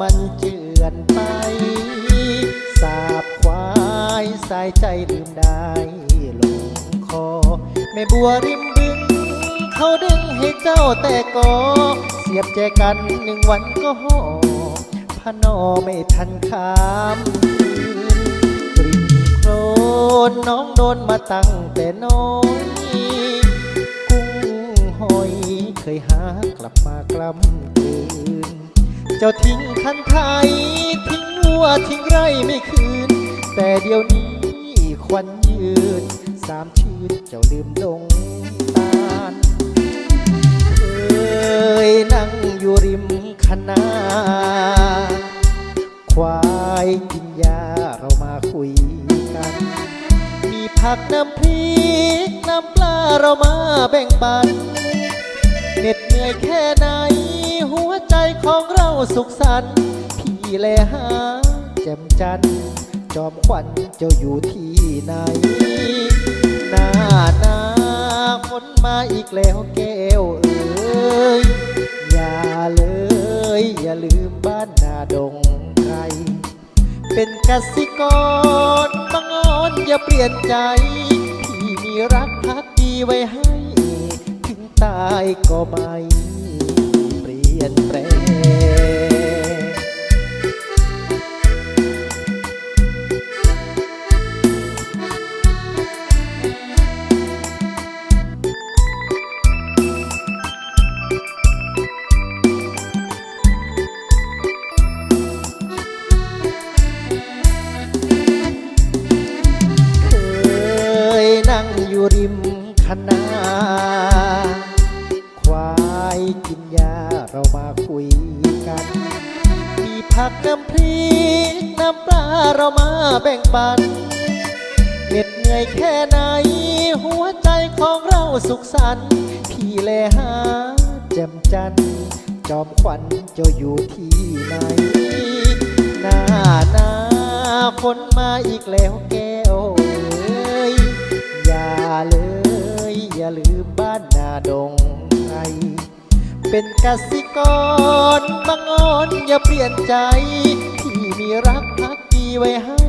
มันเจือนไป สาบควายสายใจลืมได้ลงคอ แม่บัวริมบึง เขาดึงให้เจ้าแต่ก็เสียบแจกันหนึ่งวันก็ห่อพนอไม่ทันคามกลิ่นโครนน้องโดนมาตั้งแต่น้อยกุ้งหอยเคยหากลับมากลำกลืน เจ้าทิ้งคันไทยทิ้งวัวทิ้งไรไม่คืน แต่เดี๋ยวนี้ควันยืนสามชื่นเจ้าลืมดงตาลเคยนั่งอยู่ริมคณาควายกินยาเรามาคุยกัน มีผักน้ำพริกน้ำปลาเรามาแบ่งปันเหน็ดเหนื่อยแค่ไหน ใจของเราสุขสันต์พี่แลหาแจ่มจันจอมขวัญเจ้าอยู่ที่ไหน หน้าหนาฝนมาอีกแล้วแก้วเอ๋ยอย่าเลย อย่าลืมบ้านนาดงไกรเป็นกสิกรบังอ่อนอย่าเปลี่ยนใจ พี่มีรักพักดีไว้ให้ ถึงตายก็ไม่ อยู่ริมคณาควายกินยาเรามาคุยกัน มีผักน้ำพริกน้ำปลาเรามาแบ่งปันเหน็ดเหนื่อยแค่ไหน หัวใจของเราสุขสันต์พี่แลหาแจ่มจันทร์จอมขวัญเจ้าอยู่ที่ไหนหน้าหน้าฝนมาอีกแล้วแก้ว ลืมบ้านนาดงไทเป็นกสิกรบังอ่อนอย่าเปลี่ยนใจ ที่มีรักพักดีไว้ให้